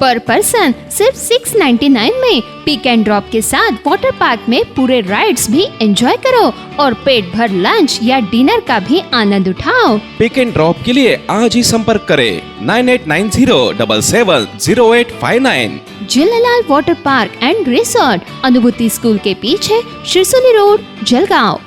पर person सिर्फ 699 में पिक and drop के साथ वाटर पार्क में पूरे राइड्स भी एंजॉय करो और पेट भर लंच या डिनर का भी आनंद उठाओ। पिक एंड ड्रॉप के लिए आज ही संपर्क करें nine eight nine zero double seven zero eight five nine Jhulelal water park and resort Anubhuti school के पीछे शिरसोली रोड जलगांव।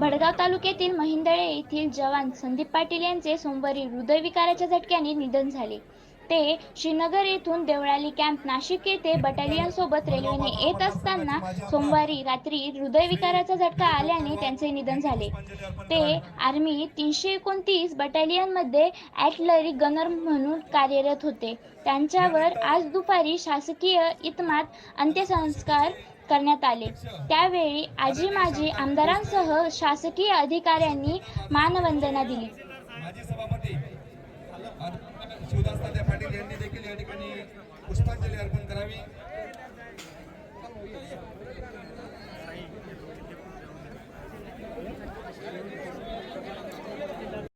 भडगाव तालुक्यातील महिंदळे येथील जवान संदीप पाटील यांचे सोमवारी हृदयविकाराच्या झटक्याने निधन झाले. ते श्रीनगर येथून देवळाली कॅम्प नाशिक येथे बटालियन सोबत रेल्वेने येत असताना सोमवारी रात्री हृदयविकाराचा झटका आल्याने त्यांचे निधन झाले. ते आर्मी तीनशे एकोणतीस बटालियनमध्ये ॲटलरी गनर म्हणून कार्यरत होते. त्यांच्यावर आज दुपारी शासकीय इतमात अंत्यसंस्कार करण्यात आले. त्यावेळी आजी माजी आमदारांसह शासकीय अधिकाऱ्यांनी मानवंदना दिली. यांनी देखील या ठिकाणी पुष्पांजली अर्पण करावी.